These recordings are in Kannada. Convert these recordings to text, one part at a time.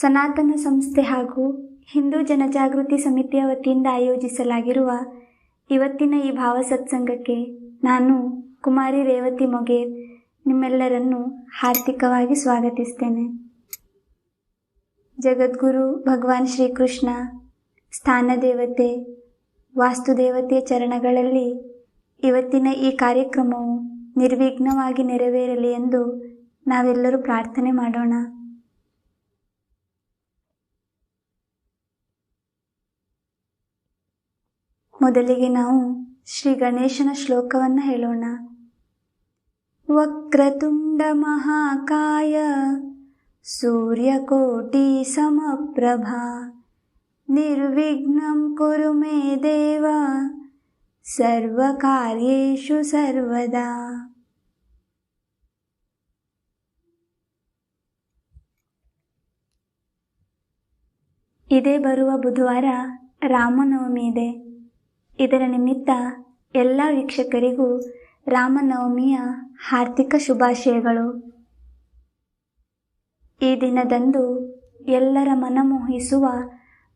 ಸನಾತನ ಸಂಸ್ಥೆ ಹಾಗೂ ಹಿಂದೂ ಜನಜಾಗೃತಿ ಸಮಿತಿಯ ವತಿಯಿಂದ ಆಯೋಜಿಸಲಾಗಿರುವ ಇವತ್ತಿನ ಈ ಭಾವ ಸತ್ಸಂಗಕ್ಕೆ ನಾನು ಕುಮಾರಿ ರೇವತಿ ಮೊಗೇರ್ ನಿಮ್ಮೆಲ್ಲರನ್ನು ಹಾರ್ದಿಕವಾಗಿ ಸ್ವಾಗತಿಸ್ತೇನೆ. ಜಗದ್ಗುರು ಭಗವಾನ್ ಶ್ರೀಕೃಷ್ಣ, ಸ್ಥಾನದೇವತೆ, ವಾಸ್ತುದೇವತೆಯ ಚರಣಗಳಲ್ಲಿ ಇವತ್ತಿನ ಈ ಕಾರ್ಯಕ್ರಮವು ನಿರ್ವಿಘ್ನವಾಗಿ ನೆರವೇರಲಿ ಎಂದು ನಾವೆಲ್ಲರೂ ಪ್ರಾರ್ಥನೆ ಮಾಡೋಣ. ಮೊದಲಿಗೆ ನಾವು ಶ್ರೀ ಗಣೇಶನ ಶ್ಲೋಕವನ್ನು ಹೇಳೋಣ. ವಕ್ರತುಂಡ ಮಹಾಕಾಯ, ಸೂರ್ಯಕೋಟಿ ಸಮಪ್ರಭಾ, ನಿರ್ವಿಘ್ನಂ ಕುರು ಮೇ ದೇವ, ಸರ್ವಕಾರ್ಯೇಷು ಸರ್ವದಾ. ಇದೇ ಬರುವ ಬುಧವಾರ ರಾಮನವಮಿ ಇದೆ. ಇದರ ನಿಮಿತ್ತ ಎಲ್ಲ ವೀಕ್ಷಕರಿಗೂ ರಾಮನವಮಿಯ ಹಾರ್ದಿಕ ಶುಭಾಶಯಗಳು. ಈ ದಿನದಂದು ಎಲ್ಲರ ಮನಮೋಹಿಸುವ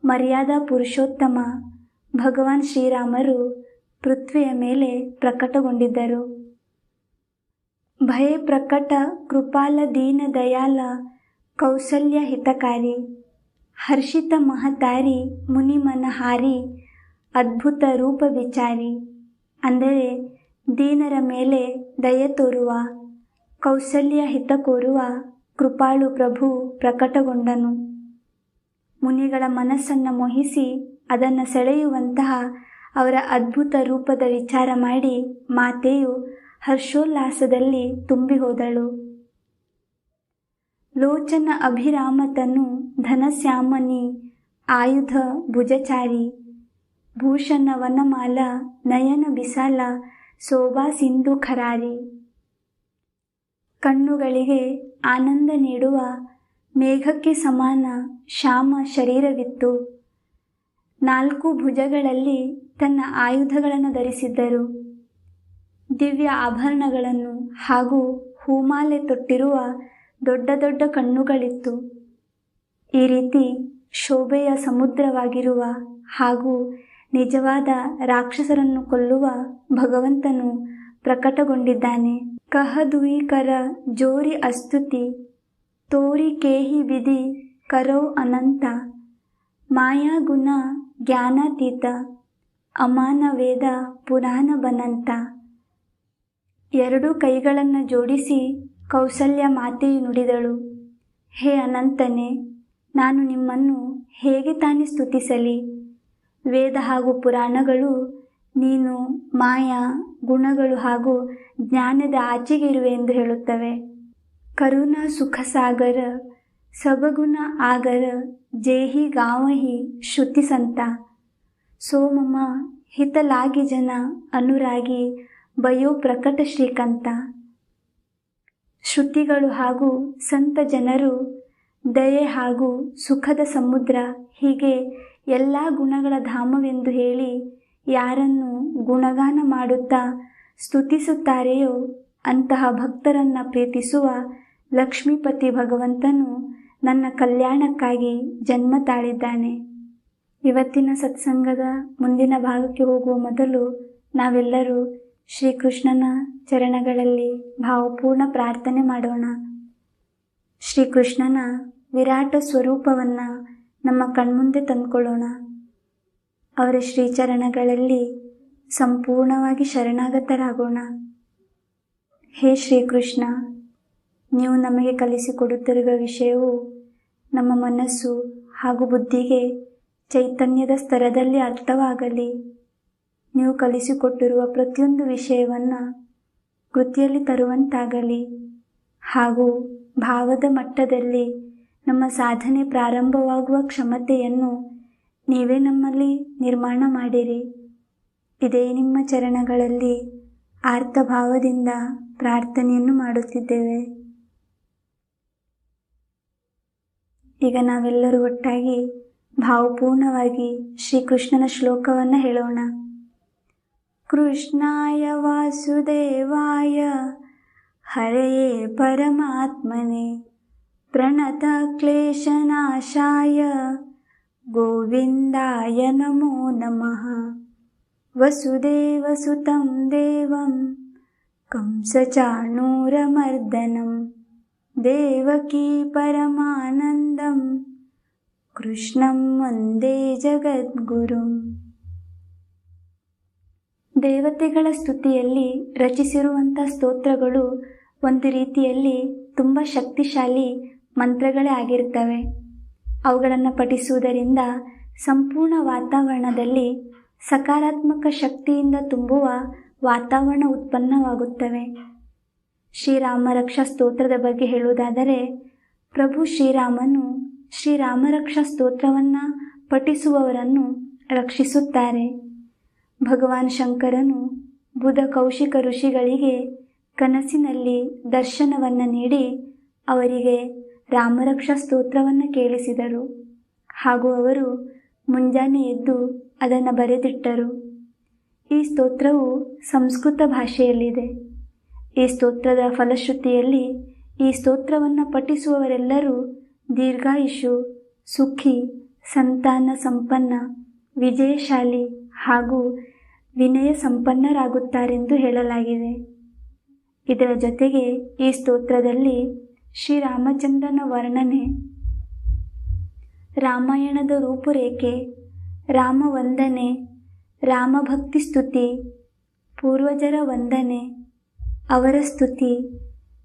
ಮರ್ಯಾದಾ ಪುರುಷೋತ್ತಮ ಭಗವಾನ್ ಶ್ರೀರಾಮರು ಪೃಥ್ವಿಯ ಮೇಲೆ ಪ್ರಕಟಗೊಂಡಿದ್ದರು. ಭಯ ಪ್ರಕಟ ಕೃಪಾಲ ದೀನ ದಯಾಲ ಕೌಸಲ್ಯ ಹಿತಕಾರಿ ಹರ್ಷಿತ ಮಹತಾರಿ ಮುನಿಮನಹಾರಿ ಅದ್ಭುತ ರೂಪ ವಿಚಾರಿ. ಅಂದರೆ ದೀನರ ಮೇಲೆ ದಯೆ ತೋರುವ ಕೌಸಲ್ಯ ಹಿತ ಕೋರುವ ಕೃಪಾಳು ಪ್ರಭು ಪ್ರಕಟಗೊಂಡನು. ಮುನಿಗಳ ಮನಸ್ಸನ್ನು ಮೋಹಿಸಿ ಅದನ್ನು ಸೆಳೆಯುವಂತಹ ಅವರ ಅದ್ಭುತ ರೂಪದ ವಿಚಾರ ಮಾಡಿ ಮಾತೆಯು ಹರ್ಷೋಲ್ಲಾಸದಲ್ಲಿ ತುಂಬಿ ಹೋದಳು ಲೋಚನ ಅಭಿರಾಮತನು ಧನಶ್ಯಾಮನಿ ಆಯುಧ ಭುಜಚಾರಿ. ಭೂಷಣ ವನಮಾಲ ನಯನ ಬಿಸಾಲ, ಶೋಭಾ ಸಿಂಧು ಖರಾರಿ. ಕಣ್ಣುಗಳಿಗೆ ಆನಂದ ನೀಡುವ, ಮೇಘಕ್ಕೆ ಸಮಾನ, ಶ್ಯಾಮ ಶರೀರವಿತ್ತು. ನಾಲ್ಕು ಭುಜಗಳಲ್ಲಿ ತನ್ನ ಆಯುಧಗಳನ್ನು ಧರಿಸಿದ್ದರು. ದಿವ್ಯ ಆಭರಣಗಳನ್ನು ಹಾಗೂ ಹೂಮಾಲೆ ತೊಟ್ಟಿರುವ ದೊಡ್ಡ ದೊಡ್ಡ ಕಣ್ಣುಗಳಿತ್ತು. ಈ ರೀತಿ ಶೋಭೆಯ ಸಮುದ್ರವಾಗಿರುವ ಹಾಗೂ ನಿಜವಾದ ರಾಕ್ಷಸರನ್ನು ಕೊಲ್ಲುವ ಭಗವಂತನು ಪ್ರಕಟಗೊಂಡಿದ್ದಾನೆ. ಕಹದುಯಿಕರ ಜೋರಿ ಅಸ್ತುತಿ, ತೋರಿ ಕೇಹಿ ವಿಧಿ ಕರೋ ಅನಂತ, ಮಾಯಾಗುಣ ಜ್ಞಾನಾತೀತ ಅಮಾನ ವೇದ ಪುರಾಣ ಬನಂತ. ಎರಡು ಕೈಗಳನ್ನು ಜೋಡಿಸಿ ಕೌಸಲ್ಯ ಮಾತೆಯು ನುಡಿದಳು, ಹೇ ಅನಂತನೇ, ನಾನು ನಿಮ್ಮನ್ನು ಹೇಗೆ ತಾನೇ ಸ್ತುತಿಸಲಿ? ವೇದ ಹಾಗೂ ಪುರಾಣಗಳು, ನೀನು, ಮಾಯಾ, ಗುಣಗಳು ಹಾಗೂ ಜ್ಞಾನದ ಆಚೆಗೆ ಇರುವೆ ಎಂದು ಹೇಳುತ್ತವೆ. ಕರುಣ ಸುಖ ಸಾಗರ, ಸಬಗುಣ ಆಗರ, ಜೇಹಿ ಗಾವಹಿ ಶ್ರುತಿ ಸಂತ. ಸೋಮಮ, ಹಿತಲಾಗಿ ಜನ, ಅನುರಾಗಿ, ಬಯೋ ಪ್ರಕಟ ಶ್ರೀಕಂತ. ಶ್ರುತಿಗಳು ಹಾಗೂ ಸಂತ ಜನರು, ದಯೆ ಹಾಗೂ ಸುಖದ ಸಮುದ್ರ, ಹೀಗೆ ಎಲ್ಲ ಗುಣಗಳ ಧಾಮವೆಂದು ಹೇಳಿ ಯಾರನ್ನು ಗುಣಗಾನ ಮಾಡುತ್ತಾ ಸ್ತುತಿಸುತ್ತಾರೆಯೋ ಅಂತಹ ಭಕ್ತರನ್ನು ಪ್ರೀತಿಸುವ ಲಕ್ಷ್ಮೀಪತಿ ಭಗವಂತನು ನನ್ನ ಕಲ್ಯಾಣಕ್ಕಾಗಿ ಜನ್ಮ ತಾಳಿದ್ದಾನೆ. ಇವತ್ತಿನ ಸತ್ಸಂಗದ ಮುಂದಿನ ಭಾಗಕ್ಕೆ ಹೋಗುವ ಮೊದಲು ನಾವೆಲ್ಲರೂ ಶ್ರೀಕೃಷ್ಣನ ಚರಣಗಳಲ್ಲಿ ಭಾವಪೂರ್ಣ ಪ್ರಾರ್ಥನೆ ಮಾಡೋಣ. ಶ್ರೀಕೃಷ್ಣನ ವಿರಾಟ ಸ್ವರೂಪವನ್ನು ನಮ್ಮ ಕಣ್ಮುಂದೆ ತಂದುಕೊಳ್ಳೋಣ. ಅವರ ಶ್ರೀಚರಣಗಳಲ್ಲಿ ಸಂಪೂರ್ಣವಾಗಿ ಶರಣಾಗತರಾಗೋಣ. ಹೇ ಶ್ರೀಕೃಷ್ಣ, ನೀವು ನಮಗೆ ಕಲಿಸಿಕೊಡುತ್ತಿರುವ ವಿಷಯವು ನಮ್ಮ ಮನಸ್ಸು ಹಾಗೂ ಬುದ್ಧಿಗೆ ಚೈತನ್ಯದ ಸ್ತರದಲ್ಲಿ ಅರ್ಥವಾಗಲಿ. ನೀವು ಕಲಿಸಿಕೊಟ್ಟಿರುವ ಪ್ರತಿಯೊಂದು ವಿಷಯವನ್ನು ಕೃತಿಯಲ್ಲಿ ತರುವಂತಾಗಲಿ ಹಾಗೂ ಭಾವದ ಮಟ್ಟದಲ್ಲಿ ನಮ್ಮ ಸಾಧನೆ ಪ್ರಾರಂಭವಾಗುವ ಕ್ಷಮತೆಯನ್ನು ನೀವೇ ನಮ್ಮಲ್ಲಿ ನಿರ್ಮಾಣ ಮಾಡಿರಿ. ಇದೇ ನಿಮ್ಮ ಚರಣಗಳಲ್ಲಿ ಆರ್ತಭಾವದಿಂದ ಪ್ರಾರ್ಥನೆಯನ್ನು ಮಾಡುತ್ತಿದ್ದೇವೆ. ಈಗ ನಾವೆಲ್ಲರೂ ಒಟ್ಟಾಗಿ ಭಾವಪೂರ್ಣವಾಗಿ ಶ್ರೀಕೃಷ್ಣನ ಶ್ಲೋಕವನ್ನು ಹೇಳೋಣ. ಕೃಷ್ಣಾಯ ವಾಸುದೇವಾಯ ಹರೆಯೇ ಪರಮಾತ್ಮನೆ. प्रणतक्लेशनाशाय गोविन्दाय नमो नमः वसुदेवसुतं देवं कंसचाणूरमर्दनं देवकी परमानन्दं कृष्णं वन्दे ಜಗದ್ಗುರುಂ ದೇವತೆಗಳ ಸ್ತುತಿಯಲ್ಲಿ ರಚಿಸಿರುವಂಥ ಸ್ತೋತ್ರಗಳು ಒಂದು ರೀತಿಯಲ್ಲಿ ತುಂಬ ಶಕ್ತಿಶಾಲಿ ಮಂತ್ರಗಳೇ ಆಗಿರ್ತವೆ ಅವುಗಳನ್ನು ಪಠಿಸುವುದರಿಂದ ಸಂಪೂರ್ಣ ವಾತಾವರಣದಲ್ಲಿ ಸಕಾರಾತ್ಮಕ ಶಕ್ತಿಯಿಂದ ತುಂಬುವ ವಾತಾವರಣ ಉತ್ಪನ್ನವಾಗುತ್ತವೆ. ಶ್ರೀರಾಮರಕ್ಷಾ ಸ್ತೋತ್ರದ ಬಗ್ಗೆ ಹೇಳುವುದಾದರೆ, ಪ್ರಭು ಶ್ರೀರಾಮನು ಶ್ರೀರಾಮರಕ್ಷಾ ಸ್ತೋತ್ರವನ್ನು ಪಠಿಸುವವರನ್ನು ರಕ್ಷಿಸುತ್ತಾರೆ. ಭಗವಾನ್ ಶಂಕರನು ಬುಧ ಕೌಶಿಕ ಋಷಿಗಳಿಗೆ ಕನಸಿನಲ್ಲಿ ದರ್ಶನವನ್ನು ನೀಡಿ ಅವರಿಗೆ ರಾಮರಕ್ಷಾ ಸ್ತೋತ್ರವನ್ನು ಕೇಳಿಸಿದರು. ಹಾಗೂ ಅವರು ಮುಂಜಾನೆ ಎದ್ದು ಅದನ್ನು ಬರೆದಿಟ್ಟರು. ಈ ಸ್ತೋತ್ರವು ಸಂಸ್ಕೃತ ಭಾಷೆಯಲ್ಲಿದೆ. ಈ ಸ್ತೋತ್ರದ ಫಲಶ್ರುತಿಯಲ್ಲಿ ಈ ಸ್ತೋತ್ರವನ್ನು ಪಠಿಸುವವರೆಲ್ಲರೂ ದೀರ್ಘಾಯುಷು, ಸುಖಿ, ಸಂತಾನ ಸಂಪನ್ನ, ವಿಜಯಶಾಲಿ ಹಾಗೂ ವಿನಯ ಸಂಪನ್ನರಾಗುತ್ತಾರೆಂದು ಹೇಳಲಾಗಿದೆ. ಇದರ ಜೊತೆಗೆ ಈ ಸ್ತೋತ್ರದಲ್ಲಿ ಶ್ರೀರಾಮಚಂದ್ರನ ವರ್ಣನೆ. ರಾಮಾಯಣದ ರೂಪುರೇಖೆ ರಾಮ ವಂದನೆ ರಾಮಭಕ್ತಿ ಸ್ತುತಿ, ಪೂರ್ವಜರ ವಂದನೆ, ಅವರ ಸ್ತುತಿ,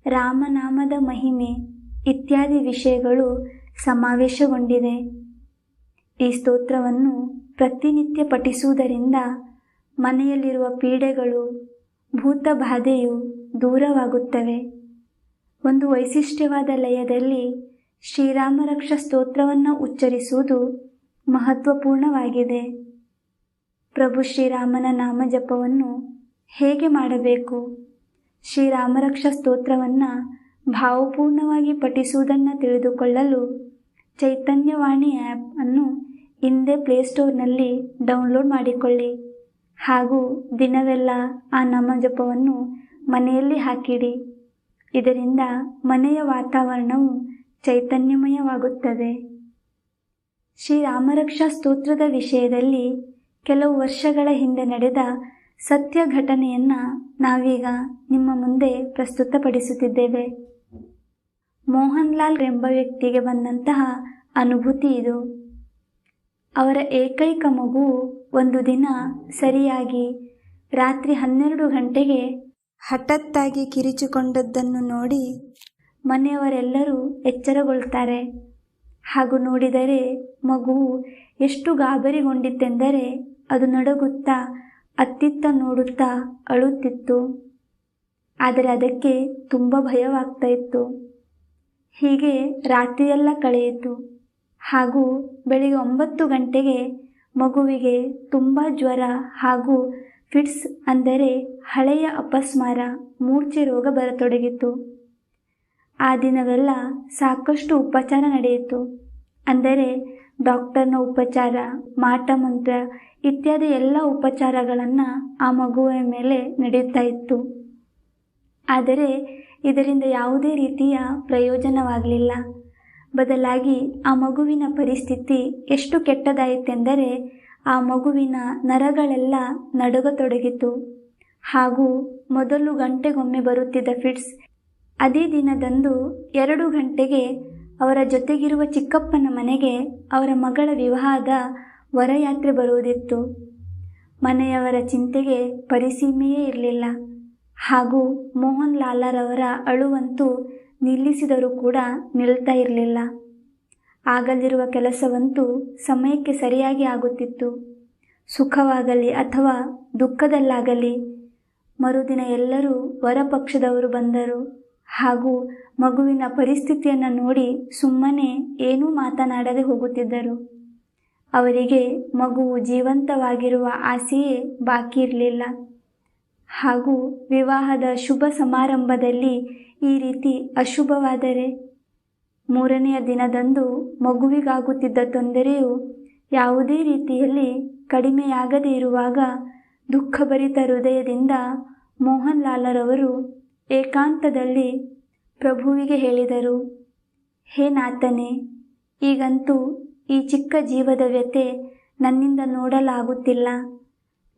ರಾಮನಾಮದ ಮಹಿಮೆ ಇತ್ಯಾದಿ ವಿಷಯಗಳು ಸಮಾವೇಶಗೊಂಡಿದೆ ಈ ಸ್ತೋತ್ರವನ್ನು ಪ್ರತಿನಿತ್ಯ ಪಠಿಸುವುದರಿಂದ ಮನೆಯಲ್ಲಿರುವ ಪೀಡೆಗಳು ಭೂತ ಬಾಧೆಯು ದೂರವಾಗುತ್ತವೆ. ಒಂದು ವೈಶಿಷ್ಟ್ಯವಾದ ಲಯದಲ್ಲಿ ಶ್ರೀರಾಮರಕ್ಷ ಸ್ತೋತ್ರವನ್ನು ಉಚ್ಚರಿಸುವುದು ಮಹತ್ವಪೂರ್ಣವಾಗಿದೆ. ಪ್ರಭು ಶ್ರೀರಾಮನ ನಾಮ ಜಪವನ್ನು ಹೇಗೆ ಮಾಡಬೇಕು? ಶ್ರೀರಾಮರಕ್ಷ ಸ್ತೋತ್ರವನ್ನು ಭಾವಪೂರ್ಣವಾಗಿ ಪಠಿಸುವುದನ್ನು ತಿಳಿದುಕೊಳ್ಳಲು ಚೈತನ್ಯವಾಣಿ ಆ್ಯಪ್ ಅನ್ನು ಹಿಂದೆ ಪ್ಲೇಸ್ಟೋರ್ನಲ್ಲಿ ಡೌನ್ಲೋಡ್ ಮಾಡಿಕೊಳ್ಳಿ. ಹಾಗೂ ದಿನವೆಲ್ಲ ಆ ನಾಮ ಜಪವನ್ನು ಮನೆಯಲ್ಲಿ ಹಾಕಿಡಿ. ಇದರಿಂದ ಮನೆಯ ವಾತಾವರಣವು ಚೈತನ್ಯಮಯವಾಗುತ್ತದೆ. ಶ್ರೀರಾಮರಕ್ಷಾ ಸ್ತೋತ್ರದ ವಿಷಯದಲ್ಲಿ ಕೆಲವು ವರ್ಷಗಳ ಹಿಂದೆ ನಡೆದ ಸತ್ಯ ಘಟನೆಯನ್ನು ನಾವೀಗ ನಿಮ್ಮ ಮುಂದೆ ಪ್ರಸ್ತುತಪಡಿಸುತ್ತಿದ್ದೇವೆ. ಮೋಹನ್ ಲಾಲ್ ಎಂಬ ವ್ಯಕ್ತಿಗೆ ಬಂದಂತಹ ಅನುಭೂತಿ ಇದು. ಅವರ ಏಕೈಕ ಮಗು ಒಂದು ದಿನ ಸರಿಯಾಗಿ ರಾತ್ರಿ ಹನ್ನೆರಡು ಗಂಟೆಗೆ ಹಠತ್ತಾಗಿ ಕಿರಿಚಿಕೊಂಡದ್ದನ್ನು ನೋಡಿ ಮನೆಯವರೆಲ್ಲರೂ ಎಚ್ಚರಗೊಳ್ತಾರೆ. ಹಾಗೂ ನೋಡಿದರೆ ಮಗು ಎಷ್ಟು ಗಾಬರಿಗೊಂಡಿತ್ತೆಂದರೆ ಅದು ನಡುಗುತ್ತಾ, ಅತ್ತಿತ್ತ ನೋಡುತ್ತಾ ಅಳುತ್ತಿತ್ತು. ಆದರೆ ಅದಕ್ಕೆ ತುಂಬ ಭಯವಾಗ್ತಾ ಇತ್ತು. ಹೀಗೆ ರಾತ್ರಿಯೆಲ್ಲ ಕಳೆಯಿತು. ಹಾಗೂ ಬೆಳಿಗ್ಗೆ ಒಂಬತ್ತು ಗಂಟೆಗೆ ಮಗುವಿಗೆ ತುಂಬ ಜ್ವರ ಹಾಗೂ ಫಿಟ್ಸ್ ಅಂದರೆ ಹಳೆಯ ಅಪಸ್ಮಾರ, ಮೂರ್ಛೆ ರೋಗ ಬರತೊಡಗಿತು ಆ ದಿನವೆಲ್ಲ ಸಾಕಷ್ಟು ಉಪಚಾರ ನಡೆಯಿತು. ಅಂದರೆ ಡಾಕ್ಟರ್ನ ಉಪಚಾರ, ಮಾಟ ಮಂತ್ರ ಇತ್ಯಾದಿ ಎಲ್ಲ ಉಪಚಾರಗಳನ್ನು ಆ ಮಗುವಿನ ಮೇಲೆ ನಡೆಯುತ್ತಾ ಇತ್ತು. ಆದರೆ ಇದರಿಂದ ಯಾವುದೇ ರೀತಿಯ ಪ್ರಯೋಜನವಾಗಲಿಲ್ಲ. ಬದಲಾಗಿ ಆ ಮಗುವಿನ ಪರಿಸ್ಥಿತಿ ಎಷ್ಟು ಕೆಟ್ಟದಾಯಿತೆಂದರೆ ಆ ಮಗುವಿನ ನರಗಳೆಲ್ಲ ನಡುಗತೊಡಗಿತು. ಹಾಗೂ ಮೊದಲು ಗಂಟೆಗೊಮ್ಮೆ ಬರುತ್ತಿದ್ದ ಫಿಟ್ಸ್ ಅದೇ ದಿನದಂದು ಎರಡು ಗಂಟೆಗೆ ಅವರ ಜೊತೆಗಿರುವ ಚಿಕ್ಕಪ್ಪನ ಮನೆಗೆ ಅವರ ಮಗಳ ವಿವಾಹದ ವರಯಾತ್ರೆ ಬರುವುದಿತ್ತು. ಮನೆಯವರ ಚಿಂತೆಗೆ ಪರಿಸೀಮೆಯೇ ಇರಲಿಲ್ಲ. ಹಾಗೂ ಮೋಹನ್ ಲಾಲರವರ ಅಳುವಂತೂ ನಿಲ್ಲಿಸಿದರೂ ಕೂಡ ನಿಲ್ತಾ ಇರಲಿಲ್ಲ. ಆಗಲಿರುವ ಕೆಲಸವಂತೂ ಸಮಯಕ್ಕೆ ಸರಿಯಾಗಿ ಆಗುತ್ತಿತ್ತು. ಸುಖವಾಗಲಿ ಅಥವಾ ದುಃಖದಲ್ಲಾಗಲಿ, ಮರುದಿನ ಎಲ್ಲರೂ ವರಪಕ್ಷದವರು ಬಂದರು. ಹಾಗೂ ಮಗುವಿನ ಪರಿಸ್ಥಿತಿಯನ್ನು ನೋಡಿ ಸುಮ್ಮನೆ ಏನೂ ಮಾತನಾಡದೆ ಹೋಗುತ್ತಿದ್ದರು. ಅವರಿಗೆ ಮಗುವು ಜೀವಂತವಾಗಿರುವ ಆಸೆಯೇ ಬಾಕಿ ಇರಲಿಲ್ಲ. ಹಾಗೂ ವಿವಾಹದ ಶುಭ ಸಮಾರಂಭದಲ್ಲಿ ಈ ರೀತಿ ಅಶುಭವಾದರೆ ಮೂರನೆಯ ದಿನದಂದು ಮಗುವಿಗಾಗುತ್ತಿದ್ದ ತೊಂದರೆಯು ಯಾವುದೇ ರೀತಿಯಲ್ಲಿ ಕಡಿಮೆಯಾಗದೇ ಇರುವಾಗ ದುಃಖಭರಿತ ಹೃದಯದಿಂದ ಮೋಹನ್ ಲಾಲರವರು ಏಕಾಂತದಲ್ಲಿ ಪ್ರಭುವಿಗೆ ಹೇಳಿದರು, ಹೇ ನಾಥನೇ ಈಗಂತೂ ಈ ಚಿಕ್ಕ ಜೀವದ ವ್ಯತೆ ನನ್ನಿಂದ ನೋಡಲಾಗುತ್ತಿಲ್ಲ.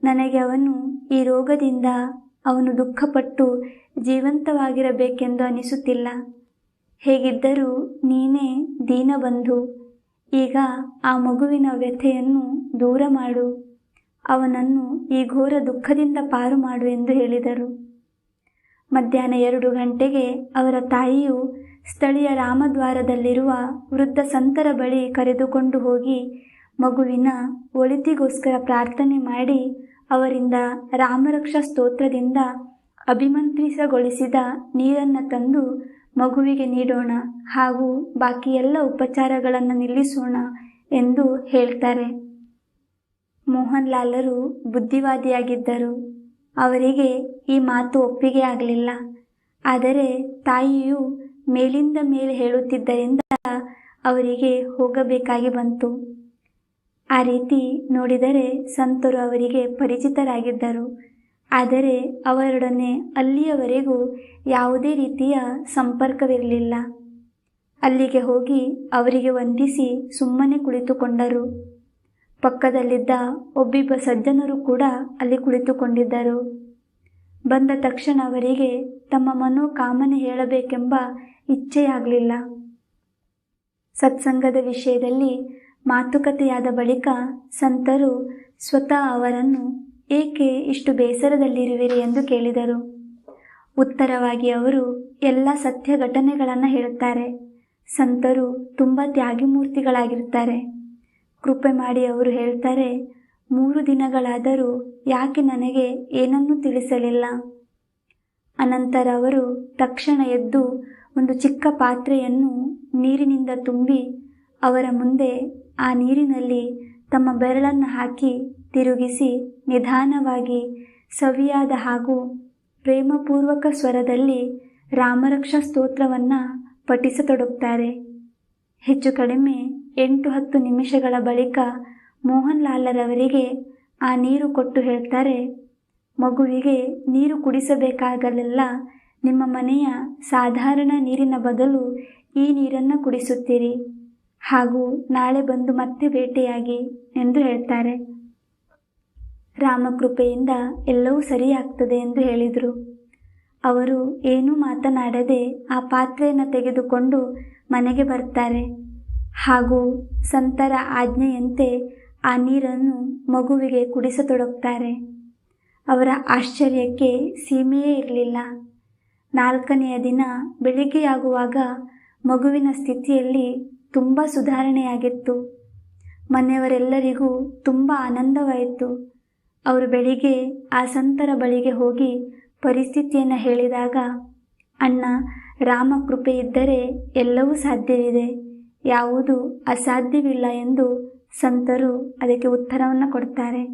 ನನಗೆ ಅವನು ಈ ರೋಗದಿಂದ ಅವನು ದುಃಖಪಟ್ಟು ಜೀವಂತವಾಗಿರಬೇಕೆಂದು ಅನಿಸುತ್ತಿಲ್ಲ. ಹೇಗಿದ್ದರೂ ನೀನೇ ದೀನಬಂಧು. ಈಗ ಆ ಮಗುವಿನ ವ್ಯಥೆಯನ್ನು ದೂರ ಮಾಡು. ಅವನನ್ನು ಈ ಘೋರ ದುಃಖದಿಂದ ಪಾರು ಮಾಡು ಎಂದು ಹೇಳಿದರು. ಮಧ್ಯಾಹ್ನ ಎರಡು ಗಂಟೆಗೆ ಅವರ ತಾಯಿಯು ಸ್ಥಳೀಯ ರಾಮದ್ವಾರದಲ್ಲಿರುವ ವೃದ್ಧ ಸಂತರ ಬಳಿ ಕರೆದುಕೊಂಡು ಹೋಗಿ ಮಗುವಿನ ಒಳಿತಿಗೋಸ್ಕರ ಪ್ರಾರ್ಥನೆ ಮಾಡಿ ಅವರಿಂದ ರಾಮರಕ್ಷಾ ಸ್ತೋತ್ರದಿಂದ ಅಭಿಮಂತ್ರಿಸಗೊಳಿಸಿದ ನೀರನ್ನು ತಂದು ಮಗುವಿಗೆ ನೀಡೋಣ ಹಾಗೂ ಬಾಕಿ ಎಲ್ಲ ಉಪಚಾರಗಳನ್ನು ನಿಲ್ಲಿಸೋಣ ಎಂದು ಹೇಳ್ತಾರೆ. ಮೋಹನ್ ಲಾಲರು ಬುದ್ಧಿವಾದಿಯಾಗಿದ್ದರು. ಅವರಿಗೆ ಈ ಮಾತು ಒಪ್ಪಿಗೆ ಆಗಲಿಲ್ಲ. ಆದರೆ ತಾಯಿಯು ಮೇಲಿಂದ ಮೇಲೆ ಹೇಳುತ್ತಿದ್ದರಿಂದ ಅವರಿಗೆ ಹೋಗಬೇಕಾಗಿ ಬಂತು. ಆ ರೀತಿ ನೋಡಿದರೆ ಸಂತರು ಅವರಿಗೆ ಪರಿಚಿತರಾಗಿದ್ದರು. ಆದರೆ ಅವರೊಡನೆ ಅಲ್ಲಿಯವರೆಗೂ ಯಾವುದೇ ರೀತಿಯ ಸಂಪರ್ಕವಿರಲಿಲ್ಲ. ಅಲ್ಲಿಗೆ ಹೋಗಿ ಅವರಿಗೆ ವಂದಿಸಿ ಸುಮ್ಮನೆ ಕುಳಿತುಕೊಂಡರು. ಪಕ್ಕದಲ್ಲಿದ್ದ ಒಬ್ಬಿಬ್ಬ ಸಜ್ಜನರು ಕೂಡ ಅಲ್ಲಿ ಕುಳಿತುಕೊಂಡಿದ್ದರು. ಬಂದ ತಕ್ಷಣ ಅವರಿಗೆ ತಮ್ಮ ಮನೋಕಾಮನೆ ಹೇಳಬೇಕೆಂಬ ಇಚ್ಛೆಯಾಗಲಿಲ್ಲ. ಸತ್ಸಂಗದ ವಿಷಯದಲ್ಲಿ ಮಾತುಕತೆಯಾದ ಬಳಿಕ ಸಂತರು ಸ್ವತಃ ಅವರನ್ನು ಏಕೆ ಇಷ್ಟು ಬೇಸರದಲ್ಲಿರುವಿರಿ ಎಂದು ಕೇಳಿದರು. ಉತ್ತರವಾಗಿ ಅವರು, ಎಲ್ಲ ಸತ್ಯ ಘಟನೆಗಳನ್ನು ಹೇಳುತ್ತಾರೆ. ಸಂತರು ತುಂಬ ತ್ಯಾಗಿಮೂರ್ತಿಗಳಾಗಿರುತ್ತಾರೆ. ಕೃಪೆ ಮಾಡಿ ಅವರು ಹೇಳ್ತಾರೆ, ಮೂರು ದಿನಗಳಾದರೂ ಯಾಕೆ ನನಗೆ ಏನನ್ನೂ ತಿಳಿಸಲಿಲ್ಲ? ಅನಂತರ ಅವರು ತಕ್ಷಣ ಎದ್ದು ಒಂದು ಚಿಕ್ಕ ಪಾತ್ರೆಯನ್ನು ನೀರಿನಿಂದ ತುಂಬಿ ಅವರ ಮುಂದೆ ಆ ನೀರಿನಲ್ಲಿ ತಮ್ಮ ಬೆರಳನ್ನು ಹಾಕಿ ತಿರುಗಿಸಿ ನಿಧಾನವಾಗಿ ಸವಿಯಾದ ಹಾಗೂ ಪ್ರೇಮಪೂರ್ವಕ ಸ್ವರದಲ್ಲಿ ರಾಮರಕ್ಷಾ ಸ್ತೋತ್ರವನ್ನು ಪಠಿಸತೊಡಗುತ್ತಾರೆ. ಹೆಚ್ಚು ಕಡಿಮೆ ಎಂಟು ಹತ್ತು ನಿಮಿಷಗಳ ಬಳಿಕ ಮೋಹನ್ ಲಾಲರವರಿಗೆ ಆ ನೀರು ಕೊಟ್ಟು ಹೇಳ್ತಾರೆ, ಮಗುವಿಗೆ ನೀರು ಕುಡಿಸಬೇಕಾಗಲೆಲ್ಲ ನಿಮ್ಮ ಮನೆಯ ಸಾಧಾರಣ ನೀರಿನ ಬದಲು ಈ ನೀರನ್ನು ಕುಡಿಸುತ್ತೀರಿ ಹಾಗೂ ನಾಳೆ ಬಂದು ಮತ್ತೆ ಭೇಟಿಯಾಗಿ ಎಂದು ಹೇಳ್ತಾರೆ. ರಾಮಕೃಪೆಯಿಂದ ಎಲ್ಲವೂ ಸರಿಯಾಗ್ತದೆ ಎಂದು ಹೇಳಿದರು. ಅವರು ಏನೂ ಮಾತನಾಡದೆ ಆ ಪಾತ್ರೆಯನ್ನು ತೆಗೆದುಕೊಂಡು ಮನೆಗೆ ಬರ್ತಾರೆ. ಹಾಗೂ ಸಂತರ ಆಜ್ಞೆಯಂತೆ ಆ ನೀರನ್ನು ಮಗುವಿಗೆ ಕುಡಿಸತೊಡಗ್ತಾರೆ. ಅವರ ಆಶ್ಚರ್ಯಕ್ಕೆ ಸೀಮೆಯೇ ಇರಲಿಲ್ಲ. ನಾಲ್ಕನೆಯ ದಿನ ಬೆಳಿಗ್ಗೆಯಾಗುವಾಗ ಮಗುವಿನ ಸ್ಥಿತಿಯಲ್ಲಿ ತುಂಬ ಸುಧಾರಣೆಯಾಗಿತ್ತು. ಮನೆಯವರೆಲ್ಲರಿಗೂ ತುಂಬ ಆನಂದವಾಯಿತು. ಅವರು ಬೆಳಿಗ್ಗೆ ಆ ಸಂತರ ಬಳಿಗೆ ಹೋಗಿ ಪರಿಸ್ಥಿತಿಯನ್ನು ಹೇಳಿದಾಗ, ಅಣ್ಣ, ರಾಮ ಕೃಪೆ ಇದ್ದರೆ ಎಲ್ಲವೂ ಸಾಧ್ಯವಿದೆ. ಯಾವುದು ಅಸಾಧ್ಯವಿಲ್ಲ ಎಂದು ಸಂತರು ಅದಕ್ಕೆ ಉತ್ತರವನ್ನು ಕೊಡ್ತಾರೆ.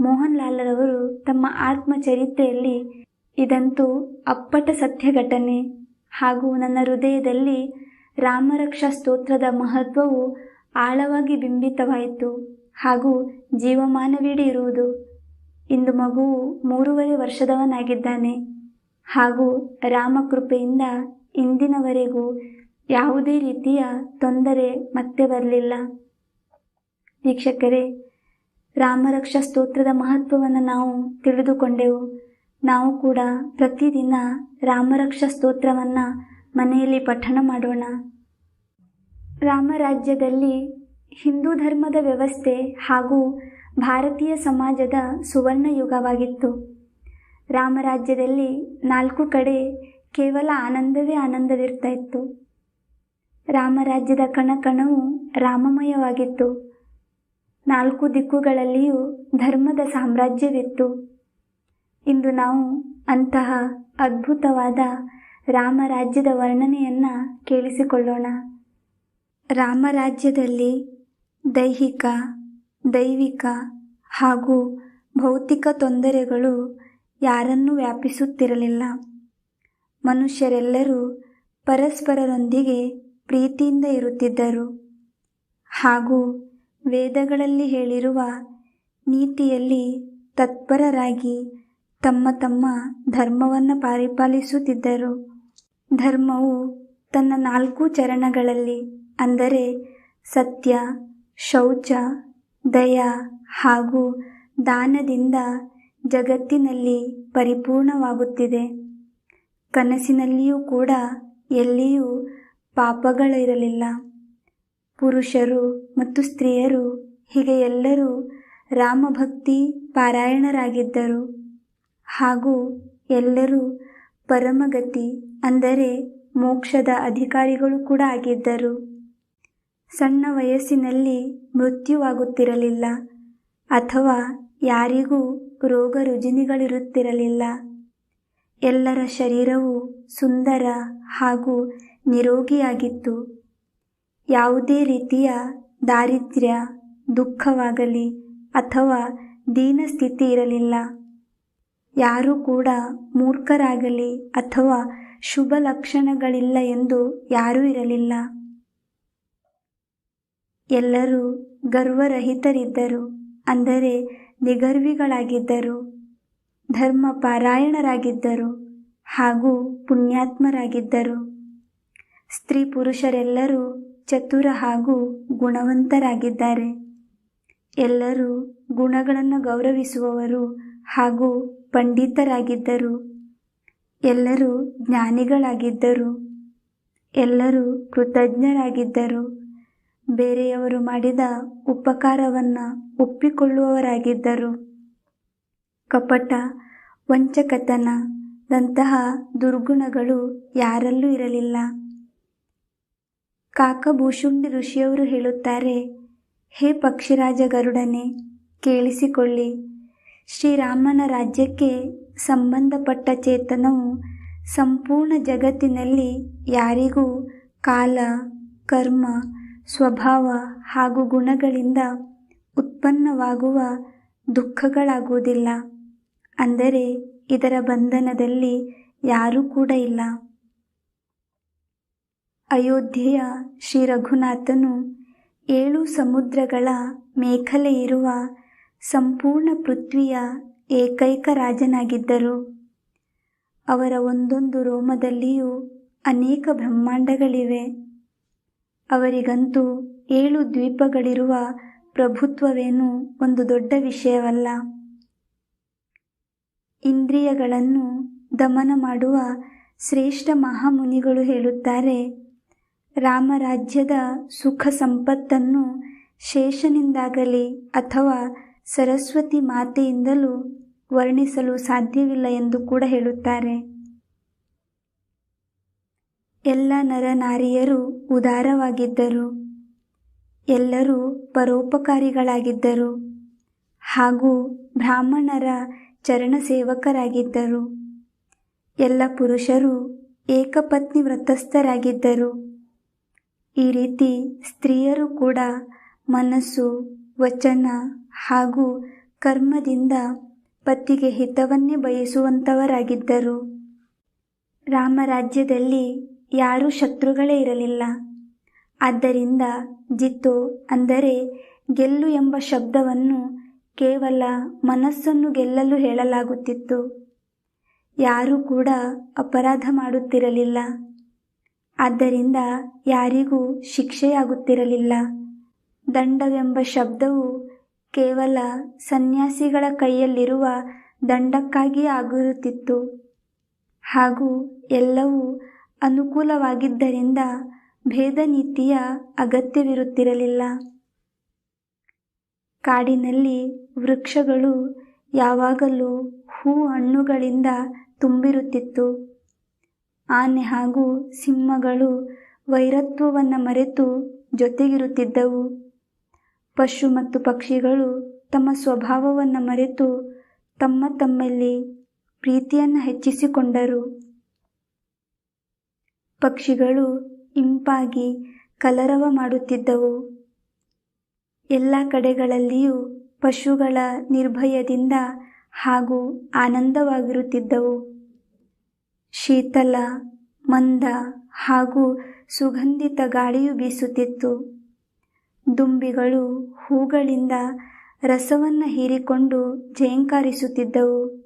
ಮೋಹನ್ ಲಾಲ್ರವರು ತಮ್ಮ ಆತ್ಮಚರಿತ್ರೆಯಲ್ಲಿ ಇದಂತೂ ಅಪ್ಪಟ ಸತ್ಯ ಘಟನೆ ಹಾಗೂ ನನ್ನ ಹೃದಯದಲ್ಲಿ ರಾಮರಕ್ಷಾ ಸ್ತೋತ್ರದ ಮಹತ್ವವು ಆಳವಾಗಿ ಬಿಂಬಿತವಾಯಿತು. ಹಾಗೂ ಜೀವಮಾನವಿಡೀ ಇರುವುದು. ಇಂದು ಮಗುವು ಮೂರುವರೆ ವರ್ಷದವನಾಗಿದ್ದಾನೆ. ಹಾಗೂ ರಾಮಕೃಪೆಯಿಂದ ಇಂದಿನವರೆಗೂ ಯಾವುದೇ ರೀತಿಯ ತೊಂದರೆ ಮತ್ತೆ ಬರಲಿಲ್ಲ. ವೀಕ್ಷಕರೇ, ರಾಮರಕ್ಷಾ ಸ್ತೋತ್ರದ ಮಹತ್ವವನ್ನು ನಾವು ತಿಳಿದುಕೊಂಡೆವು. ನಾವು ಕೂಡ ಪ್ರತಿದಿನ ರಾಮರಕ್ಷಾ ಸ್ತೋತ್ರವನ್ನು ಮನೆಯಲ್ಲಿ ಪಠಣ ಮಾಡೋಣ. ರಾಮರಾಜ್ಯದಲ್ಲಿ ಹಿಂದೂ ಧರ್ಮದ ವ್ಯವಸ್ಥೆ ಹಾಗೂ ಭಾರತೀಯ ಸಮಾಜದ ಸುವರ್ಣ ಯುಗವಾಗಿತ್ತು ರಾಮರಾಜ್ಯದಲ್ಲಿ ನಾಲ್ಕು ಕಡೆ ಕೇವಲ ಆನಂದವೇ ಆನಂದವಿರ್ತಾ ಇತ್ತು ರಾಮರಾಜ್ಯದ ಕಣಕಣವು ರಾಮಮಯವಾಗಿತ್ತು. ನಾಲ್ಕು ದಿಕ್ಕುಗಳಲ್ಲಿಯೂ ಧರ್ಮದ ಸಾಮ್ರಾಜ್ಯವಿತ್ತು. ಇಂದು ನಾವು ಅಂತಹ ಅದ್ಭುತವಾದ ರಾಮರಾಜ್ಯದ ವರ್ಣನೆಯನ್ನು ಕೇಳಿಸಿಕೊಳ್ಳೋಣ. ರಾಮರಾಜ್ಯದಲ್ಲಿ ದೈಹಿಕ, ದೈವಿಕ ಹಾಗೂ ಭೌತಿಕ ತೊಂದರೆಗಳು ಯಾರನ್ನೂ ವ್ಯಾಪಿಸುತ್ತಿರಲಿಲ್ಲ. ಮನುಷ್ಯರೆಲ್ಲರೂ ಪರಸ್ಪರರೊಂದಿಗೆ ಪ್ರೀತಿಯಿಂದ ಇರುತ್ತಿದ್ದರು. ಹಾಗೂ ವೇದಗಳಲ್ಲಿ ಹೇಳಿರುವ ನೀತಿಯಲ್ಲಿ ತತ್ಪರರಾಗಿ ತಮ್ಮ ತಮ್ಮ ಧರ್ಮವನ್ನು ಪರಿಪಾಲಿಸುತ್ತಿದ್ದರು. ಧರ್ಮವು ತನ್ನ ನಾಲ್ಕು ಚರಣಗಳಲ್ಲಿ, ಅಂದರೆ ಸತ್ಯ ಶೌಚ, ದಯ ಹಾಗೂ ದಾನದಿಂದ ಜಗತ್ತಿನಲ್ಲಿ ಪರಿಪೂರ್ಣವಾಗುತ್ತಿದೆ. ಕನಸಿನಲ್ಲಿಯೂ ಕೂಡ ಎಲ್ಲಿಯೂ ಪಾಪಗಳಿರಲಿಲ್ಲ. ಪುರುಷರು ಮತ್ತು ಸ್ತ್ರೀಯರು, ಹೀಗೆ ಎಲ್ಲರೂ ರಾಮಭಕ್ತಿ ಪಾರಾಯಣರಾಗಿದ್ದರು. ಹಾಗೂ ಎಲ್ಲರೂ ಪರಮಗತಿ, ಅಂದರೆ ಮೋಕ್ಷದ ಅಧಿಕಾರಿಗಳು ಕೂಡ ಆಗಿದ್ದರು. ಸಣ್ಣ ವಯಸ್ಸಿನಲ್ಲಿ ಮೃತ್ಯುವಾಗುತ್ತಿರಲಿಲ್ಲ ಅಥವಾ ಯಾರಿಗೂ ರೋಗ ರುಜಿನಿಗಳಿರುತ್ತಿರಲಿಲ್ಲ ಎಲ್ಲರ ಶರೀರವು ಸುಂದರ ಹಾಗೂ ನಿರೋಗಿಯಾಗಿತ್ತು. ಯಾವುದೇ ರೀತಿಯ ದಾರಿದ್ರ್ಯ, ದುಃಖವಾಗಲಿ ಅಥವಾ ದೀನಸ್ಥಿತಿ ಇರಲಿಲ್ಲ. ಯಾರೂ ಕೂಡ ಮೂರ್ಖರಾಗಲಿ ಅಥವಾ ಶುಭ ಲಕ್ಷಣಗಳಿಲ್ಲ ಎಂದು ಯಾರೂ ಇರಲಿಲ್ಲ. ಎಲ್ಲರೂ ಗರ್ವರಹಿತರಿದ್ದರು. ಅಂದರೆ ನಿಗರ್ವಿಗಳಾಗಿದ್ದರು. ಧರ್ಮ ಪಾರಾಯಣರಾಗಿದ್ದರು ಹಾಗೂ ಪುಣ್ಯಾತ್ಮರಾಗಿದ್ದರು. ಸ್ತ್ರೀ ಪುರುಷರೆಲ್ಲರೂ ಚತುರ ಹಾಗೂ ಗುಣವಂತರಾಗಿದ್ದಾರೆ. ಎಲ್ಲರೂ ಗುಣಗಳನ್ನು ಗೌರವಿಸುವವರು ಹಾಗೂ ಪಂಡಿತರಾಗಿದ್ದರು. ಎಲ್ಲರೂ ಜ್ಞಾನಿಗಳಾಗಿದ್ದರು. ಎಲ್ಲರೂ ಕೃತಜ್ಞರಾಗಿದ್ದರು. ಬೇರೆಯವರು ಮಾಡಿದ ಉಪಕಾರವನ್ನು ಒಪ್ಪಿಕೊಳ್ಳುವವರಾಗಿದ್ದರು. ಕಪಟ ವಂಚಕತನದಂತಹ ದುರ್ಗುಣಗಳು ಯಾರಲ್ಲೂ ಇರಲಿಲ್ಲ. ಕಾಕಭೂಷುಂಡಿ ಋಷಿಯವರು ಹೇಳುತ್ತಾರೆ, ಹೇ ಪಕ್ಷಿರಾಜ ಗರುಡನೆ, ಕೇಳಿಸಿಕೊಳ್ಳಿ. ಶ್ರೀರಾಮನ ರಾಜ್ಯಕ್ಕೆ ಸಂಬಂಧಪಟ್ಟ ಚೇತನವು ಸಂಪೂರ್ಣ ಜಗತ್ತಿನಲ್ಲಿ ಯಾರಿಗೂ ಕಾಲ, ಕರ್ಮ ಸ್ವಭಾವ ಹಾಗೂ ಗುಣಗಳಿಂದ ಉತ್ಪನ್ನವಾಗುವ ದುಃಖಗಳಾಗುವುದಿಲ್ಲ. ಅಂದರೆ ಇದರ ಬಂಧನದಲ್ಲಿ ಯಾರೂ ಕೂಡ ಇಲ್ಲ. ಅಯೋಧ್ಯೆಯ ಶ್ರೀ ರಘುನಾಥನು ಏಳು ಸಮುದ್ರಗಳ ಮೇಖಲೆ ಇರುವ ಸಂಪೂರ್ಣ ಪೃಥ್ವಿಯ ಏಕೈಕ ರಾಜನಾಗಿದ್ದರು. ಅವರ ಒಂದೊಂದು ರೋಮದಲ್ಲಿಯೂ ಅನೇಕ ಬ್ರಹ್ಮಾಂಡಗಳಿವೆ. ಅವರಿಗಂತೂ ಏಳು ದ್ವೀಪಗಳಿರುವ ಪ್ರಭುತ್ವವೇನು ಒಂದು ದೊಡ್ಡ ವಿಷಯವಲ್ಲ. ಇಂದ್ರಿಯಗಳನ್ನು ದಮನ ಮಾಡುವ ಶ್ರೇಷ್ಠ ಮಹಾಮುನಿಗಳು ಹೇಳುತ್ತಾರೆ, ರಾಮರಾಜ್ಯದ ಸುಖ ಸಂಪತ್ತನ್ನು ಶೇಷನಿಂದಾಗಲಿ ಅಥವಾ ಸರಸ್ವತಿ ಮಾತೆಯಿಂದಲೂ ವರ್ಣಿಸಲು ಸಾಧ್ಯವಿಲ್ಲ ಎಂದು ಕೂಡ ಹೇಳುತ್ತಾರೆ. ಎಲ್ಲ ನರನಾರಿಯರು ಉದಾರವಾಗಿದ್ದರು. ಎಲ್ಲರೂ ಪರೋಪಕಾರಿಗಳಾಗಿದ್ದರು. ಹಾಗೂ ಬ್ರಾಹ್ಮಣರ ಚರಣ ಸೇವಕರಾಗಿದ್ದರು. ಎಲ್ಲ ಪುರುಷರು ಏಕಪತ್ನಿ ವ್ರತಸ್ಥರಾಗಿದ್ದರು. ಈ ರೀತಿ ಸ್ತ್ರೀಯರು ಕೂಡ ಮನಸ್ಸು, ವಚನ ಹಾಗೂ ಕರ್ಮದಿಂದ ಪತಿಗೆ ಹಿತವನ್ನೇ ಬಯಸುವಂಥವರಾಗಿದ್ದರು ರಾಮರಾಜ್ಯದಲ್ಲಿ ಯಾರೂ ಶತ್ರುಗಳೇ ಇರಲಿಲ್ಲ. ಆದ್ದರಿಂದ ಜಿತ್ತು ಅಂದರೆ ಗೆಲ್ಲು ಎಂಬ ಶಬ್ದವನ್ನು ಕೇವಲ ಮನಸ್ಸನ್ನು ಗೆಲ್ಲಲು ಹೇಳಲಾಗುತ್ತಿತ್ತು. ಯಾರೂ ಕೂಡ ಅಪರಾಧ ಮಾಡುತ್ತಿರಲಿಲ್ಲ. ಆದ್ದರಿಂದ ಯಾರಿಗೂ ಶಿಕ್ಷೆಯಾಗುತ್ತಿರಲಿಲ್ಲ. ದಂಡವೆಂಬ ಶಬ್ದವು ಕೇವಲ ಸನ್ಯಾಸಿಗಳ ಕೈಯಲ್ಲಿರುವ ದಂಡಕ್ಕಾಗಿಯೇ ಆಗಿರುತ್ತಿತ್ತು ಹಾಗೂ ಎಲ್ಲವೂ ಅನುಕೂಲವಾಗಿದ್ದರಿಂದ ಭೇದ ನೀತಿಯ ಅಗತ್ಯವಿರುತ್ತಿರಲಿಲ್ಲ. ಕಾಡಿನಲ್ಲಿ ವೃಕ್ಷಗಳು ಯಾವಾಗಲೂ ಹೂ ಹಣ್ಣುಗಳಿಂದ ತುಂಬಿರುತ್ತಿತ್ತು. ಆನೆ ಹಾಗೂ ಸಿಂಹಗಳು ವೈರತ್ವವನ್ನು ಮರೆತು ಜೊತೆಗಿರುತ್ತಿದ್ದವು. ಪಶು ಮತ್ತು ಪಕ್ಷಿಗಳು ತಮ್ಮ ಸ್ವಭಾವವನ್ನು ಮರೆತು ತಮ್ಮ ತಮ್ಮಲ್ಲಿ ಪ್ರೀತಿಯನ್ನು ಹೆಚ್ಚಿಸಿಕೊಂಡರು. ಪಕ್ಷಿಗಳು ಇಂಪಾಗಿ ಕಲರವ ಮಾಡುತ್ತಿದ್ದವು. ಎಲ್ಲ ಕಡೆಗಳಲ್ಲಿಯೂ ಪಶುಗಳ ನಿರ್ಭಯದಿಂದ ಹಾಗೂ ಆನಂದವಾಗಿರುತ್ತಿದ್ದವು. ಶೀತಲ, ಮಂದ ಹಾಗೂ ಸುಗಂಧಿತ ಗಾಳಿಯು ಬೀಸುತ್ತಿತ್ತು. ದುಂಬಿಗಳು ಹೂಗಳಿಂದ ರಸವನ್ನು ಹೀರಿಕೊಂಡು ಜಯಂಕಾರಿಸುತ್ತಿದ್ದವು.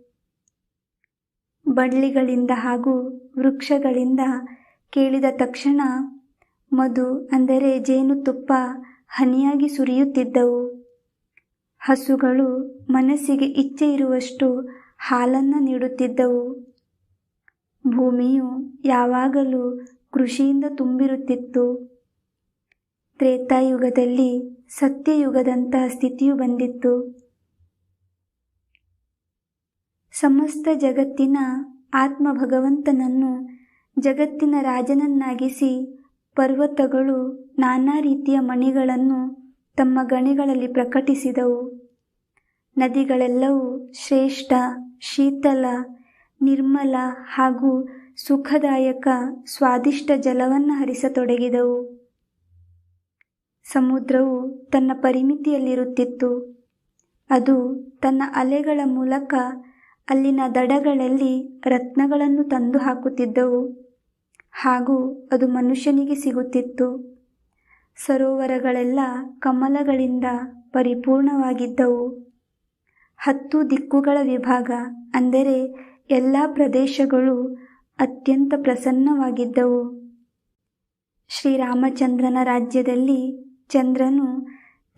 ಬಳ್ಳಿಗಳಿಂದ ಹಾಗೂ ವೃಕ್ಷಗಳಿಂದ ಕೇಳಿದ ತಕ್ಷಣ ಮಧು, ಅಂದರೆ ಜೇನುತುಪ್ಪ ಹನಿಯಾಗಿ ಸುರಿಯುತ್ತಿದ್ದವು. ಹಸುಗಳು ಮನಸ್ಸಿಗೆ ಇಚ್ಛೆ ಇರುವಷ್ಟು ಹಾಲನ್ನು ನೀಡುತ್ತಿದ್ದವು. ಭೂಮಿಯು ಯಾವಾಗಲೂ ಕೃಷಿಯಿಂದ ತುಂಬಿರುತ್ತಿತ್ತು. ತ್ರೇತಾಯುಗದಲ್ಲಿ ಸತ್ಯಯುಗದಂತಹ ಸ್ಥಿತಿಯು ಬಂದಿತ್ತು. ಸಮಸ್ತ ಜಗತ್ತಿನ ಆತ್ಮ ಭಗವಂತನನ್ನು ಜಗತ್ತಿನ ರಾಜನನ್ನಾಗಿಸಿ ಪರ್ವತಗಳು ನಾನಾ ರೀತಿಯ ಮಣಿಗಳನ್ನು ತಮ್ಮ ಗಣಿಗಳಲ್ಲಿ ಪ್ರಕಟಿಸಿದವು. ನದಿಗಳೆಲ್ಲವೂ ಶ್ರೇಷ್ಠ, ಶೀತಲ, ನಿರ್ಮಲ ಹಾಗೂ ಸುಖದಾಯಕ, ಸ್ವಾದಿಷ್ಟ ಜಲವನ್ನು ಹರಿಸತೊಡಗಿದವು. ಸಮುದ್ರವು ತನ್ನ ಪರಿಮಿತಿಯಲ್ಲಿರುತ್ತಿತ್ತು. ಅದು ತನ್ನ ಅಲೆಗಳ ಮೂಲಕ ಅಲ್ಲಿನ ದಡಗಳಲ್ಲಿ ರತ್ನಗಳನ್ನು ತಂದು ಹಾಕುತ್ತಿದ್ದವು ಹಾಗೂ ಅದು ಮನುಷ್ಯನಿಗೆ ಸಿಗುತ್ತಿತ್ತು. ಸರೋವರಗಳೆಲ್ಲ ಕಮಲಗಳಿಂದ ಪರಿಪೂರ್ಣವಾಗಿದ್ದವು. ಹತ್ತು ದಿಕ್ಕುಗಳ ವಿಭಾಗ, ಅಂದರೆ ಎಲ್ಲ ಪ್ರದೇಶಗಳು ಅತ್ಯಂತ ಪ್ರಸನ್ನವಾಗಿದ್ದವು. ಶ್ರೀರಾಮಚಂದ್ರನ ರಾಜ್ಯದಲ್ಲಿ ಚಂದ್ರನು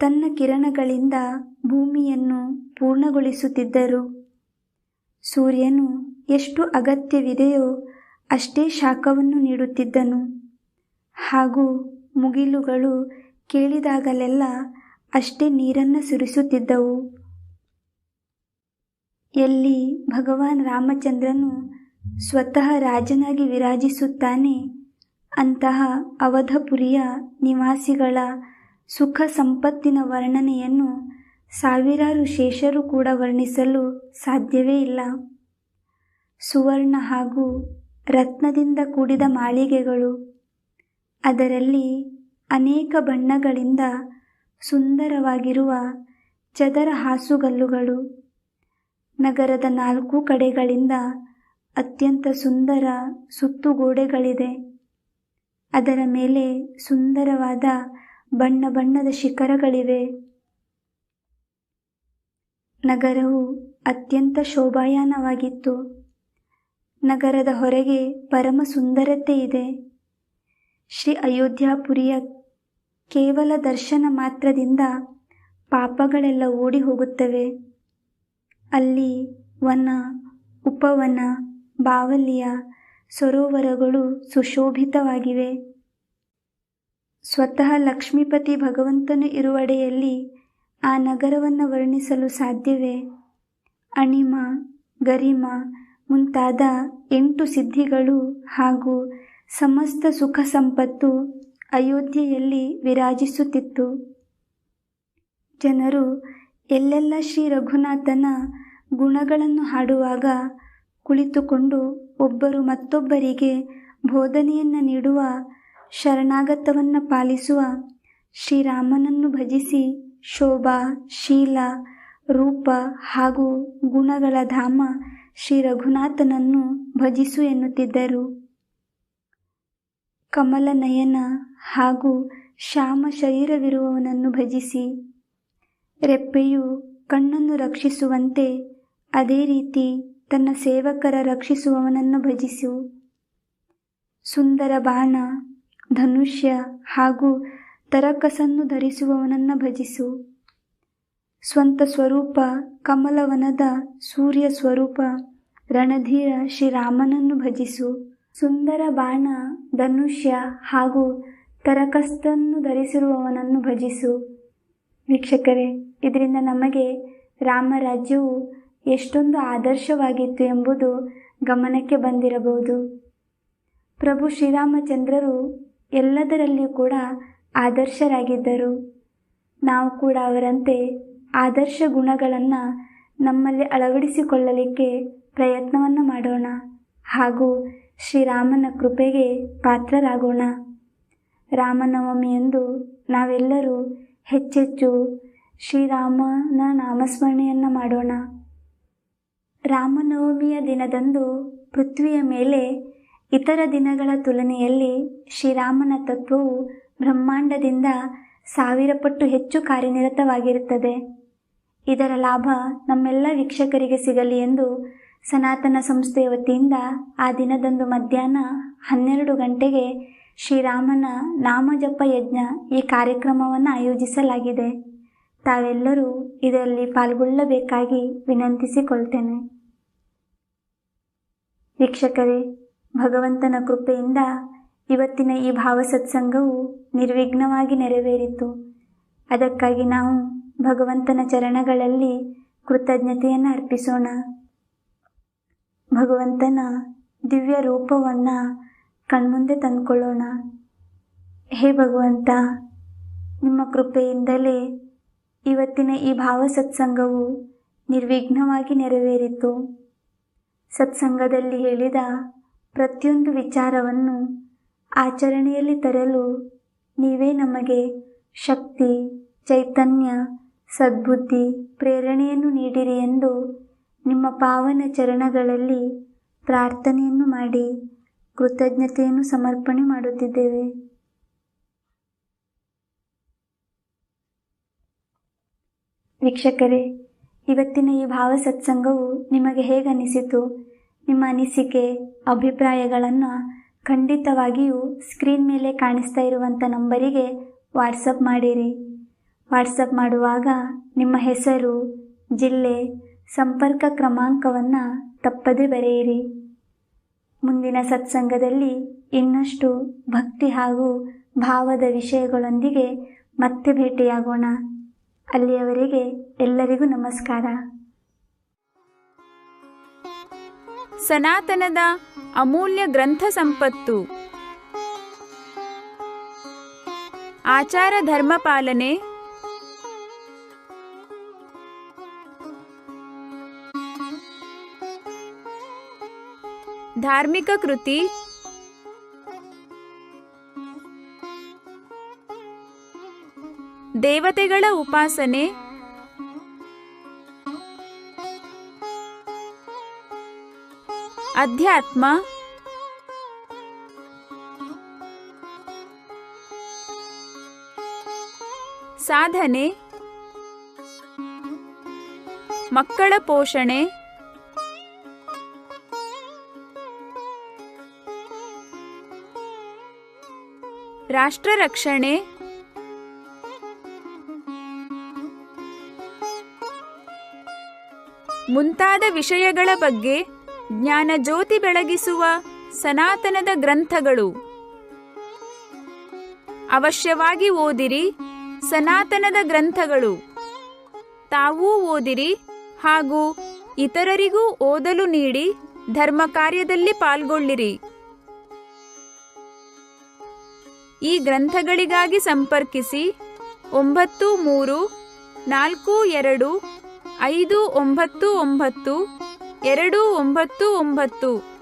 ತನ್ನ ಕಿರಣಗಳಿಂದ ಭೂಮಿಯನ್ನು ಪೂರ್ಣಗೊಳಿಸುತ್ತಿದ್ದರು. ಸೂರ್ಯನು ಎಷ್ಟು ಅಗತ್ಯವಿದೆಯೋ ಅಷ್ಟೇ ಶಾಖವನ್ನು ನೀಡುತ್ತಿದ್ದನು. ಹಾಗೂ ಮುಗಿಲುಗಳು ಕೇಳಿದಾಗಲೆಲ್ಲ ಅಷ್ಟೇ ನೀರನ್ನು ಸುರಿಸುತ್ತಿದ್ದವು. ಎಲ್ಲಿ ಭಗವಾನ್ ರಾಮಚಂದ್ರನು ಸ್ವತಃ ರಾಜನಾಗಿ ವಿರಾಜಿಸುತ್ತಾನೆ, ಅಂತಹ ಅವಧಪುರಿಯ ನಿವಾಸಿಗಳ ಸುಖ ಸಂಪತ್ತಿನ ವರ್ಣನೆಯನ್ನು ಸಾವಿರಾರು ಶೇಷರು ಕೂಡ ವರ್ಣಿಸಲು ಸಾಧ್ಯವೇ ಇಲ್ಲ. ಸುವರ್ಣ ಹಾಗೂ ರತ್ನದಿಂದ ಕೂಡಿದ ಮಾಳಿಗೆಗಳು. ಅದರಲ್ಲಿ ಅನೇಕ ಬಣ್ಣಗಳಿಂದ ಸುಂದರವಾಗಿರುವ ಚದರ ಹಾಸುಗಲ್ಲುಗಳು. ನಗರದ ನಾಲ್ಕು ಕಡೆಗಳಿಂದ ಅತ್ಯಂತ ಸುಂದರ ಸುತ್ತುಗೋಡೆಗಳಿದೆ ಅದರ ಮೇಲೆ ಸುಂದರವಾದ ಬಣ್ಣ ಬಣ್ಣದ ಶಿಖರಗಳಿವೆ. ನಗರವು ಅತ್ಯಂತ ಶೋಭಾಯಾನವಾಗಿತ್ತು. ನಗರದ ಹೊರಗೆ ಪರಮ ಸುಂದರತೆ ಇದೆ. ಶ್ರೀ ಅಯೋಧ್ಯಾಪುರಿಯ ಕೇವಲ ದರ್ಶನ ಮಾತ್ರದಿಂದ ಪಾಪಗಳೆಲ್ಲ ಓಡಿ ಹೋಗುತ್ತವೆ. ಅಲ್ಲಿ ವನ, ಉಪವನ, ಬಾವಲಿಯ ಸರೋವರಗಳು ಸುಶೋಭಿತವಾಗಿವೆ. ಸ್ವತಃ ಲಕ್ಷ್ಮೀಪತಿ ಭಗವಂತನು ಇರುವಡೆಯಲ್ಲಿ ಆ ನಗರವನ್ನು ವರ್ಣಿಸಲು ಸಾಧ್ಯವೇ? ಅಣಿಮ, ಗರಿಮ ಮುಂತಾದ ಎಂಟು ಸಿದ್ಧಿಗಳು ಹಾಗೂ ಸಮಸ್ತ ಸುಖ ಸಂಪತ್ತು ಅಯೋಧ್ಯೆಯಲ್ಲಿ ವಿರಾಜಿಸುತ್ತಿತ್ತು. ಜನರು ಎಲ್ಲೆಲ್ಲ ಶ್ರೀ ರಘುನಾಥನ ಗುಣಗಳನ್ನು ಹಾಡುವಾಗ ಕುಳಿತುಕೊಂಡು ಒಬ್ಬರು ಮತ್ತೊಬ್ಬರಿಗೆ ಬೋಧನೆಯನ್ನು ನೀಡುವ ಶರಣಾಗತವನ್ನು ಪಾಲಿಸುವ ಶ್ರೀರಾಮನನ್ನು ಭಜಿಸಿ ಶೋಭಾ, ಶೀಲ, ರೂಪ ಹಾಗೂ ಗುಣಗಳ ಧಾಮ ಶ್ರೀ ರಘುನಾಥನನ್ನು ಭಜಿಸು ಎನ್ನುತ್ತಿದ್ದರು. ಕಮಲ ನಯನ ಹಾಗೂ ಶ್ಯಾಮ ಶರೀರವಿರುವವನನ್ನು ಭಜಿಸಿ, ರೆಪ್ಪೆಯು ಕಣ್ಣನ್ನು ರಕ್ಷಿಸುವಂತೆ ಅದೇ ರೀತಿ ತನ್ನ ಸೇವಕರ ರಕ್ಷಿಸುವವನನ್ನು ಭಜಿಸು. ಸುಂದರ ಬಾಣ ಧನುಷ್ಯ ಹಾಗೂ ತರಕಸನ್ನು ಧರಿಸುವವನನ್ನು ಭಜಿಸು. ಸ್ವಂತ ಸ್ವರೂಪ, ಕಮಲವನದ ಸೂರ್ಯ ಸ್ವರೂಪ, ರಣಧೀರ ಶ್ರೀರಾಮನನ್ನು ಭಜಿಸು. ಸುಂದರ ಬಾಣ, ಧನುಷ್ಯ ಹಾಗೂ ತರಕಸ್ತನ್ನು ಧರಿಸಿರುವವನನ್ನು ಭಜಿಸು. ವೀಕ್ಷಕರೇ, ಇದರಿಂದ ನಮಗೆ ರಾಮರಾಜ್ಯವು ಎಷ್ಟೊಂದು ಆದರ್ಶವಾಗಿತ್ತು ಎಂಬುದು ಗಮನಕ್ಕೆ ಬಂದಿರಬಹುದು. ಪ್ರಭು ಶ್ರೀರಾಮಚಂದ್ರರು ಎಲ್ಲದರಲ್ಲಿಯೂ ಕೂಡ ಆದರ್ಶರಾಗಿದ್ದರು. ನಾವು ಕೂಡ ಅವರಂತೆ ಆದರ್ಶ ಗುಣಗಳನ್ನು ನಮ್ಮಲ್ಲಿ ಅಳವಡಿಸಿಕೊಳ್ಳಲಿಕ್ಕೆ ಪ್ರಯತ್ನವನ್ನು ಮಾಡೋಣ ಹಾಗೂ ಶ್ರೀರಾಮನ ಕೃಪೆಗೆ ಪಾತ್ರರಾಗೋಣ. ರಾಮನವಮಿಯಂದು ನಾವೆಲ್ಲರೂ ಹೆಚ್ಚೆಚ್ಚು ಶ್ರೀರಾಮನ ನಾಮಸ್ಮರಣೆಯನ್ನು ಮಾಡೋಣ. ರಾಮನವಮಿಯ ದಿನದಂದು ಪೃಥ್ವಿಯ ಮೇಲೆ ಇತರ ದಿನಗಳ ತುಲನೆಯಲ್ಲಿ ಶ್ರೀರಾಮನ ತತ್ವವು ಬ್ರಹ್ಮಾಂಡದಿಂದ ಸಾವಿರ ಪಟ್ಟು ಹೆಚ್ಚು ಕಾರ್ಯನಿರತವಾಗಿರುತ್ತದೆ. ಇದರ ಲಾಭ ನಮ್ಮೆಲ್ಲ ವೀಕ್ಷಕರಿಗೆ ಸಿಗಲಿ ಎಂದು ಸನಾತನ ಸಂಸ್ಥೆಯ ವತಿಯಿಂದ ಆ ದಿನದಂದು ಮಧ್ಯಾಹ್ನ ಹನ್ನೆರಡು ಗಂಟೆಗೆ ಶ್ರೀರಾಮನ ನಾಮಜಪ ಯಜ್ಞ ಈ ಕಾರ್ಯಕ್ರಮವನ್ನು ಆಯೋಜಿಸಲಾಗಿದೆ. ತಾವೆಲ್ಲರೂ ಇದರಲ್ಲಿ ಪಾಲ್ಗೊಳ್ಳಬೇಕಾಗಿ ವಿನಂತಿಸಿಕೊಳ್ತೇನೆ. ವೀಕ್ಷಕರೇ, ಭಗವಂತನ ಕೃಪೆಯಿಂದ ಇವತ್ತಿನ ಈ ಭಾವ ಸತ್ಸಂಗವು ನಿರ್ವಿಘ್ನವಾಗಿ ನೆರವೇರಿತು. ಅದಕ್ಕಾಗಿ ನಾವು ಭಗವಂತನ ಚರಣಗಳಲ್ಲಿ ಕೃತಜ್ಞತೆಯನ್ನು ಅರ್ಪಿಸೋಣ. ಭಗವಂತನ ದಿವ್ಯ ರೂಪವನ್ನು ಕಣ್ಮುಂದೆ ತಂದುಕೊಳ್ಳೋಣ. ಹೇ ಭಗವಂತ, ನಿಮ್ಮ ಕೃಪೆಯಿಂದಲೇ ಇವತ್ತಿನ ಈ ಭಾವ ಸತ್ಸಂಗವು ನಿರ್ವಿಘ್ನವಾಗಿ ನೆರವೇರಿತು. ಸತ್ಸಂಗದಲ್ಲಿ ಹೇಳಿದ ಪ್ರತಿಯೊಂದು ವಿಚಾರವನ್ನು ಆಚರಣೆಯಲ್ಲಿ ತರಲು ನೀವೇ ನಮಗೆ ಶಕ್ತಿ, ಚೈತನ್ಯ ಸದ್ಬುದ್ಧಿ, ಪ್ರೇರಣೆಯನ್ನು ನೀಡಿರಿ ಎಂದು ನಿಮ್ಮ ಪಾವನ ಚರಣಗಳಲ್ಲಿ ಪ್ರಾರ್ಥನೆಯನ್ನು ಮಾಡಿ ಕೃತಜ್ಞತೆಯನ್ನು ಸಮರ್ಪಣೆ ಮಾಡುತ್ತಿದ್ದೇವೆ. ವೀಕ್ಷಕರೇ, ಇವತ್ತಿನ ಈ ಭಾವ ಸತ್ಸಂಗವು ನಿಮಗೆ ಹೇಗೆ ಅನಿಸಿತು ನಿಮ್ಮ ಅನಿಸಿಕೆ, ಅಭಿಪ್ರಾಯಗಳನ್ನು ಖಂಡಿತವಾಗಿಯೂ ಸ್ಕ್ರೀನ್ ಮೇಲೆ ಕಾಣಿಸ್ತಾ ಇರುವಂಥ ನಂಬರಿಗೆ ವಾಟ್ಸಪ್ ಮಾಡಿರಿ. ವಾಟ್ಸಪ್ ಮಾಡುವಾಗ ನಿಮ್ಮ ಹೆಸರು, ಜಿಲ್ಲೆ, ಸಂಪರ್ಕ ಕ್ರಮಾಂಕವನ್ನು ತಪ್ಪದೇ ಬರೆಯಿರಿ. ಮುಂದಿನ ಸತ್ಸಂಗದಲ್ಲಿ ಇನ್ನಷ್ಟು ಭಕ್ತಿ ಹಾಗೂ ಭಾವದ ವಿಷಯಗಳೊಂದಿಗೆ ಮತ್ತೆ ಭೇಟಿಯಾಗೋಣ. ಅಲ್ಲಿಯವರೆಗೆ ಎಲ್ಲರಿಗೂ ನಮಸ್ಕಾರ. ಸನಾತನದ ಅಮೂಲ್ಯ ಗ್ರಂಥ ಸಂಪತ್ತು. ಆಚಾರ ಧರ್ಮ ಪಾಲನೆ ಧಾರ್ಮಿಕ ಕೃತಿ. ದೇವತೆಗಳ ಉಪಾಸನೆ. ಅಧ್ಯಾತ್ಮ. ಸಾಧನೆ. ಮಕ್ಕಳ ಪೋಷಣೆ. ರಾಷ್ಟ್ರ ರಕ್ಷಣೆ. ಮುಂತಾದ ವಿಷಯಗಳ ಬಗ್ಗೆ ಜ್ಞಾನ ಜ್ಯೋತಿ ಬೆಳಗಿಸುವ ಸನಾತನದ ಗ್ರಂಥಗಳು. ಅವಶ್ಯವಾಗಿ ಓದಿರಿ ಸನಾತನದ ಗ್ರಂಥಗಳು. ತಾವೂ ಓದಿರಿ ಹಾಗೂ ಇತರರಿಗೂ ಓದಲು ನೀಡಿ ಧರ್ಮ ಕಾರ್ಯದಲ್ಲಿ ಪಾಲ್ಗೊಳ್ಳಿರಿ. ಈ ಗ್ರಂಥಗಳಿಗಾಗಿ ಸಂಪರ್ಕಿಸಿ ಒಂಬತ್ತು ಮೂರು ನಾಲ್ಕು ಎರಡು ಐದು ಒಂಬತ್ತು ಒಂಬತ್ತು ಎರಡು ಒಂಬತ್ತು ಒಂಬತ್ತು.